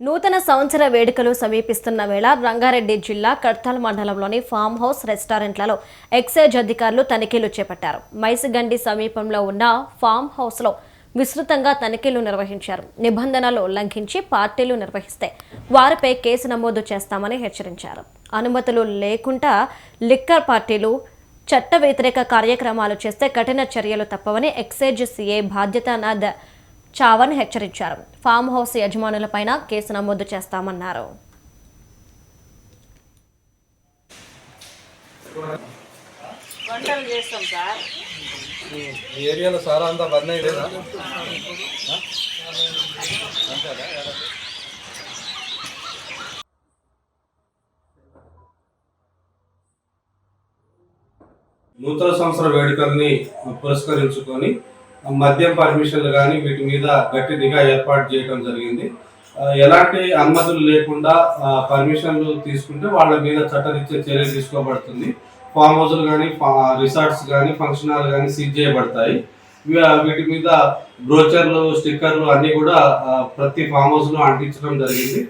నూతన సంవత్సర వేడుకలు సమీపిస్తున్న వేళ రంగారెడ్డి జిల్లా కడ్తాల్ మండలంలోని ఫామ్ హౌస్ రెస్టారెంట్లలో ఎక్సైజ్ అధికారులు తనిఖీలు చేపట్టారు. మైసిగండి సమీపంలో ఉన్న ఫామ్ హౌస్లో విస్తృతంగా తనిఖీలు నిర్వహించారు. నిబంధనలు ఉల్లంఘించి పార్టీలు నిర్వహిస్తే వారిపై కేసు నమోదు చేస్తామని హెచ్చరించారు. అనుమతులు లేకుండా లిక్కర్ పార్టీలు చట్ట వ్యతిరేక కార్యక్రమాలు చేస్తే కఠిన చర్యలు తప్పవని ఎక్సైజ్ సీఏ బాధ్యతానాథ్ చావన్ హెచ్చరించారు. ఫామ్ హౌస్ యజమానులపైన కేసు నమోదు చేస్తామన్నారు. వంటలు చేస్తాం సార్. ఈ ఏరియాలో సారా అంతా బంద్ అయ్యేదా నూతన సంవత్సర వేడుకల్ని పురస్కరించుకొని మద్యం పర్మిషన్లు కానీ వీటి మీద గట్టి నిఘా ఏర్పాటు చేయడం జరిగింది. ఎలాంటి అనుమతులు లేకుండా పర్మిషన్లు తీసుకుంటే వాళ్ళ మీద చట్టరీత్యా చర్య తీసుకోబడుతుంది. ఫామ్ హౌస్లు కానీ రిసార్ట్స్ కానీ ఫంక్షన్ హాల్ కానీ సీజ్ చేయబడతాయి. వీటి మీద బ్రోచర్లు స్టిక్కర్లు అన్నీ కూడా ప్రతి ఫామ్ హౌస్లో అంటించడం జరిగింది.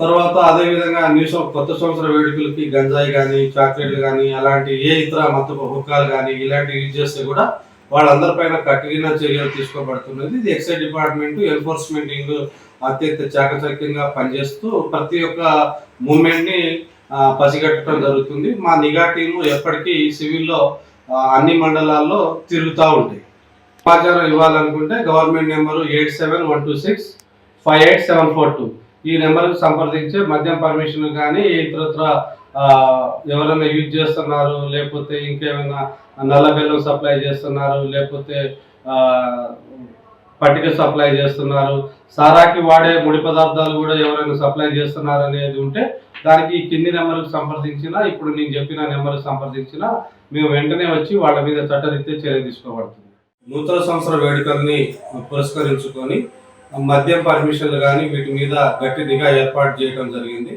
తర్వాత అదే విధంగా న్యూ కొత్త సంవత్సర వేడుకలకి గంజాయి కానీ చాక్లెట్లు కానీ అలాంటి ఏ ఇతర మత్తు హుక్కాలు కానీ ఇలాంటివి యూజ్ చేస్తే కూడా వాళ్ళందరిపైన కఠిన చర్యలు తీసుకోబడుతున్నది. ఇది ఎక్సైజ్ డిపార్ట్మెంట్ ఎన్ఫోర్స్మెంట్ అత్యంత చాకచక్యంగా పనిచేస్తూ ప్రతి ఒక్క మూమెంట్ని పసిగట్టడం జరుగుతుంది. మా నిఘా టీము ఎప్పటికీ సివిల్లో అన్ని మండలాల్లో తిరుగుతూ ఉంటాయి. సమాచారం ఇవ్వాలనుకుంటే government number eight seven one two six five eight seven four two. ఈ నెంబర్కు సంప్రదించే మద్యం పర్మిషన్ కానీ ఇతరత్ర ఎవరైనా యూజ్ చేస్తున్నారు లేకపోతే ఇంకేమైనా నల్ల బెల్లం సప్లై చేస్తున్నారు లేకపోతే పట్టిక సప్లై చేస్తున్నారు సారాకి వాడే ముడి పదార్థాలు కూడా ఎవరైనా సప్లై చేస్తున్నారు అనేది ఉంటే దానికి ఈ కింది నెంబర్కి సంప్రదించినా ఇప్పుడు నేను చెప్పిన నెంబర్కి సంప్రదించినా మేము వెంటనే వచ్చి వాళ్ళ మీద చట్టరీత్యా చర్య తీసుకోబడుతుంది. నూతన సంవత్సర వేడుకల్ని పురస్కరించుకొని మద్యం పర్మిషన్లు కానీ వీటి మీద గట్టి నిఘా ఏర్పాటు చేయడం జరిగింది.